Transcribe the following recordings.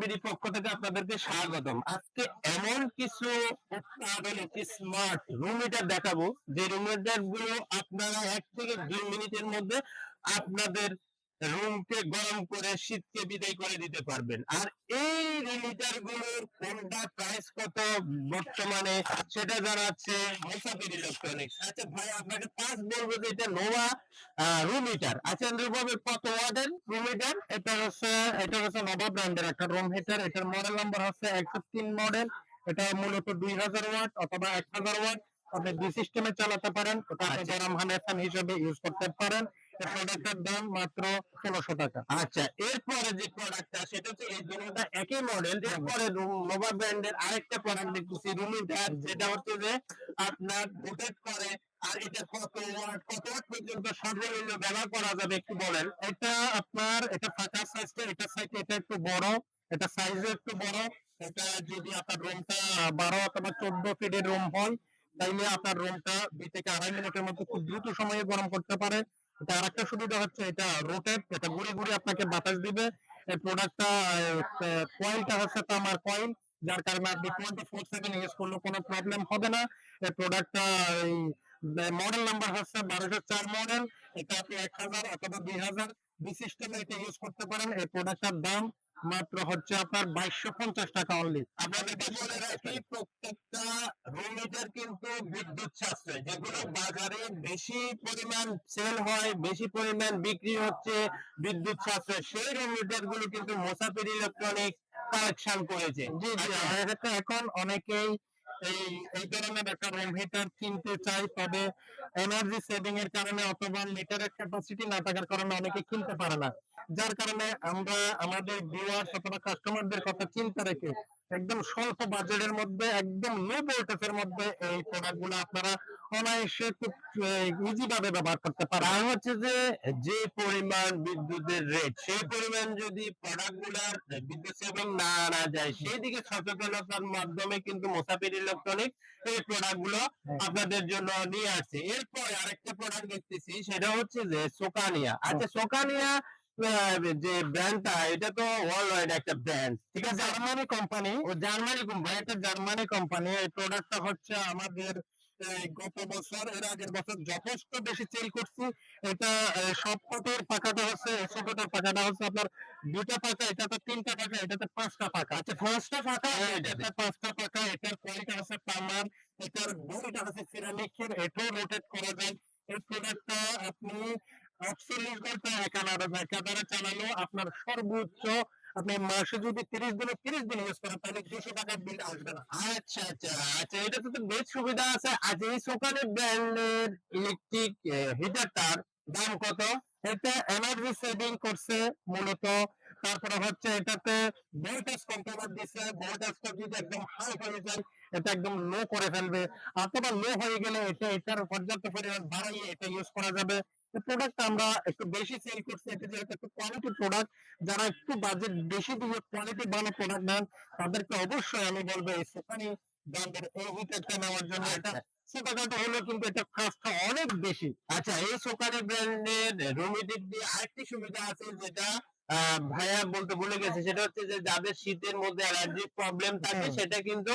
BD পক্ষ থেকে আপনাদেরকে স্বাগতম। আজকে এমন কিছু স্মার্ট রুম হিটার দেখাবো। যে রুম হিটারগুলো আপনারা এক থেকে দুই মিনিটের মধ্যে আপনাদের রুমকে গরম করে শীতকে বিদায় করে দিতে পারবেন। আর এই রুম হিটারগুলোর কোনটা প্রাইস কত বর্তমানে, সেটা জানাচ্ছে আচ্ছা ভাই, আপনাকে পাঁচ বলব যে এটা নোভা রুম হিটার আচ্ছা রুমের কত ওয়াটের রুম হিটার এটা হচ্ছে এটা হচ্ছে নভা ব্র্যান্ডের একটা রুম হিটার এটার মডেল নাম্বার হচ্ছে একশো তিন মডেল এটা মূলত দুই হাজার ওয়াট অথবা এক হাজার ওয়াট আপনি দুই সিস্টেমে চালাতে পারেন। ওটা আপনি গরম হান ফ্যান হিসেবে ইউজ করতে পারেন। এই প্রোডাক্টের দাম মাত্র ষোলোশো টাকা। আচ্ছা এরপরে যে প্রোডাক্টটা সেটা হচ্ছে এই দুটোটা একই মডেল এরপরে নোভা ব্র্যান্ডের আরেকটা প্রোডাক্ট দেখতেছি রুম হিটার যেটা হচ্ছে যে আপনার রোটেট করে আর এটা কত কত পর্যন্ত সর্বনিম্ন ব্যবহার করা যাবে একটু বলেন। এটা আপনার, এটা ফাঁকা এটা সাইজ এটা একটু বড়, এটা সাইজও একটু বড়, এটা যদি আপনার রুমটা বারো অথবা চোদ্দ রুম তাইলে আপনার রুমটা দুই থেকে আড়াই মিনিটের মধ্যে খুব দ্রুত সময়ে গরম করতে পারে। এটা আরেকটা সুবিধা হচ্ছে, এটা রোটেট এটা ঘুরে ঘুরে আপনাকে বাতাস দিবে। এই প্রোডাক্টটা কয়েলটা হচ্ছে তামার কয়েল যার কারণে আপনি টোয়েন্টি ফোর সেভেন ইউজ করলে কোনো প্রবলেম হবে না। এই প্রোডাক্টটা মডেল নাম্বার হচ্ছে বারোশো চার মডেল এটা আপনি এক হাজার অথবা দুই হাজার বি সিস্টেমে এটা ইউজ করতে পারেন। এই প্রোডাক্টটার দাম মাত্র হচ্ছে আপনার বাইশশো পঞ্চাশ টাকা অনলি আপনাদেরকে বলে রাখি প্রত্যেকটা রুম হিটার কিন্তু বিদ্যুৎ সাশ্রয় যেগুলো বাজারে বেশি পরিমাণ সেল হয় বেশি পরিমাণ বিক্রি হচ্ছে বিদ্যুৎ সাশ্রয় সেই রুম হিটারগুলো কিন্তু মোসাফির ইলেকট্রনিক কালেকশন করেছে। জি জি এটা এখন অনেকেই এই এই ধরনের একটা রুম হিটার কিনতে চাই, তবে এনার্জি সেভিং এর কারণে অথবা মিটারের ক্যাপাসিটি না থাকার কারণে অনেকে কিনতে পারে না। যার কারণে আমরা আমাদের ভিউয়ার্স অথবা কাস্টমারদের কথা চিন্তা রেখে একদম স্বল্প বাজেটের মধ্যে, একদম লো ভোল্টেজের মধ্যে এই প্রোডাক্টগুলো আপনারা খুব ইজি ভাবে ব্যবহার করতে আর হচ্ছে যে যে পরিমাণ বিদ্যুতের রেট সেই পরিমাণ যদি প্রোডাক্টগুলার বিদ্যুৎ সেভিং না আনা যায় সেই দিকে সচেতনতার মাধ্যমে কিন্তু মোসাফির ইলেকট্রনিক এই প্রোডাক্টগুলো আপনাদের জন্য নিয়ে আসছে। এরপরে আরেকটা প্রোডাক্ট দেখতেছি সেটা হচ্ছে যে সোকানিয়া আচ্ছা সোকানিয়া আহ, যে ব্র্যান্ডটা এটা তো ওয়ার্ল্ড ওয়াইড একটা ব্র্যান্ড ঠিক আছে? জার্মানি কোম্পানি ও জার্মানি কোম্পানি একটা জার্মানি কোম্পানি এই প্রোডাক্টটা হচ্ছে আমাদের গত বছর এর আগের বছর যথেষ্ট বেশি সেল করছি। এটা আহ, সব কটার পাকাটা হচ্ছে একশো কটার পাকাটা হচ্ছে আপনার দুটা পাকা এটাতে তিনটা পাকা এটাতে পাঁচটা পাকা আচ্ছা পাঁচটা পাকা এটাতে পাঁচটা পাকা এটার কোয়ালিটি আছে তামার এটার বডিটা আছে সিরামিকের এটাও রোটেট করা যায়। এই প্রোডাক্টটা আপনি আটচল্লিশ ঘণ্টা একাধারে একাধারে চালানো আপনার সর্বোচ্চ আপনি মাসে যদি তিরিশ দিনে তিরিশ দিন ইউজ করেন তাহলে দুশো টাকার বিল আসবে না। আচ্ছা আচ্ছা আচ্ছা এটা তো বেশ সুবিধা আছে। আজ এই সোকানের ব্র্যান্ডের ইলেকট্রিক হিটারটার দাম কত? এটা এনার্জি সেভিং করছে মূলত। তারপরে হচ্ছে এটাতে ভোল্টেজ কন্ট্রোলার দিচ্ছে ভোল্টেজটা যদি একদম হাই হয়ে যায় এটা একদম লো করে ফেলবে। অথবা লো হয়ে গেলে এটা এটার পর্যাপ্ত পরিমাণ বাড়াইয়ে এটা ইউজ করা যাবে। প্রোডাক্ট আমরা একটু বেশি সেল করছি। এটা যেহেতু একটু কোয়ালিটি প্রোডাক্ট যারা একটু বাজেট বেশি দিয়ে কোয়ালিটি ভালো প্রোডাক্ট নেন তাদেরকে অবশ্যই আমি বলব এই সেখানে ব্র্যান্ডের এই হিটারটা নেওয়ার জন্য এটা ছোটখাটো হলো কিন্তু এটা অনেক বেশি। আচ্ছা এই সোকারি ব্র্যান্ডের রুমিটিক দিয়ে আরেকটি সুবিধা আছে যেটা আহ, ভাইয়া বলতে ভুলে গেছে সেটা হচ্ছে যে যাদের শীতের মধ্যে অ্যালার্জি প্রবলেম থাকে সেটা কিন্তু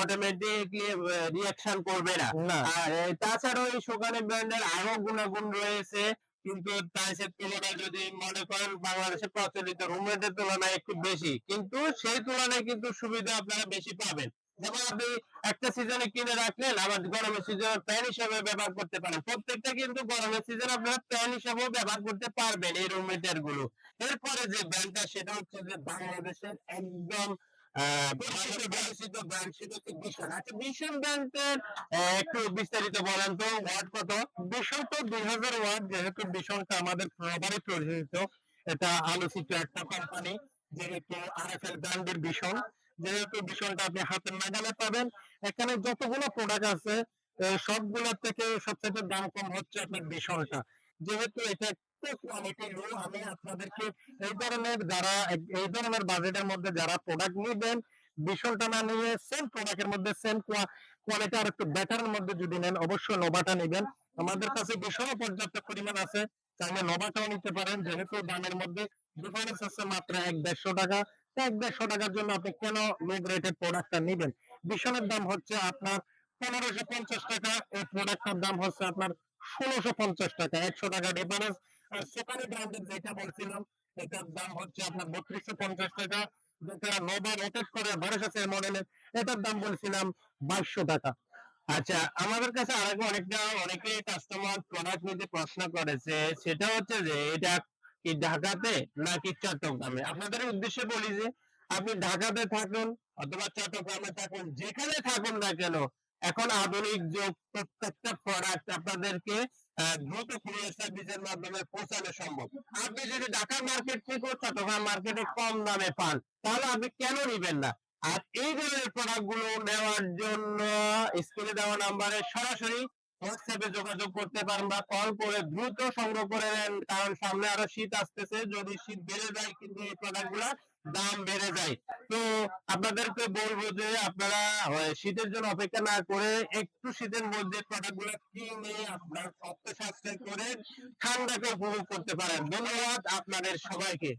অটোমেটিকলি রিয়াকশন করবে না। আর তাছাড়াও এই সোকানি ব্র্যান্ডের আরও গুণাগুণ রয়েছে। কিন্তু প্রাইসের তুলনায় যদি মনে করেন বাংলাদেশে প্রচলিত রুমমেটের তুলনায় একটু বেশি। কিন্তু সেই তুলনায় কিন্তু সুবিধা আপনারা বেশি পাবেন। যেমন আপনি একটা সিজনে কিনে রাখলেন, আবার গরমের সিজনে প্যান হিসাবে ব্যবহার করতে পারেন। প্রত্যেকটা কিন্তু গরমের সিজনে আপনারা প্যান হিসেবেও ব্যবহার করতে পারবেন এই রুমমেটেরগুলো। এরপরে যে ব্র্যান্ডটা সেটা হচ্ছে যে বাংলাদেশের একদম আচ্ছা এটা আলোচিত একটা কোম্পানি যেহেতু আরএফএল ব্র্যান্ডের যেহেতু আপনি হাতের নাগালে পাবেন, এখানে যতগুলো প্রোডাক্ট আছে সবগুলোর থেকে সবচেয়ে দাম কম হচ্ছে আপনার ভীষণটা যেহেতু এটা আমাদের কাছে পর্যাপ্ত পরিমাণ আছে, চাইলে নিতে পারেন, যেহেতু দামের মধ্যে ডিফারেন্স আছে মাত্র এক দেড়শো টাকা। এক দেড়শো টাকার জন্য আপনি কেন লো প্রোডাক্টটা দাম হচ্ছে আপনার পনেরোশো পঞ্চাশ টাকা, এই প্রোডাক্টটার দাম হচ্ছে আপনার ষোলোশো পঞ্চাশ টাকা, একশো টাকা ডিফারেন্স আচ্ছা প্রশ্ন করেছে, সেটা হচ্ছে যে, এটা কি ঢাকাতে নাকি চট্টগ্রামে? আপনাদের উদ্দেশ্যে বলি যে, আপনি ঢাকাতে থাকুন অথবা চট্টগ্রামে থাকুন, যেখানে থাকুন না কেন, এখন আধুনিক যুগ, প্রত্যেকটা প্রোডাক্ট আপনাদেরকে দ্রুত মাধ্যমে পৌঁছানো সম্ভব। আপনি যদি ঢাকা মার্কেট মার্কেটে কম দামে পান, তাহলে আপনি কেন না? আর এই ধরনের প্রোডাক্টগুলো নেওয়ার জন্য স্ক্রিনে দেওয়া নাম্বারে সরাসরি হোয়াটসঅ্যাপে যোগাযোগ করতে পারেন বা কল করে দ্রুত সংগ্রহ করে নেন। কারণ সামনে আরও শীত আসতেছে, যদি শীত বেড়ে যায় কিন্তু এই প্রোডাক্টগুলা দাম বেড়ে যায়। তো আপনাদেরকে বলব যে আপনারা শীতের জন্য অপেক্ষা না করে একটু শীতের মধ্যে প্রোডাক্টগুলো কিনে আপনার অর্থ সাশ্রয় করে ঠান্ডাকে উপভোগ করতে পারেন। ধন্যবাদ আপনাদের সবাইকে।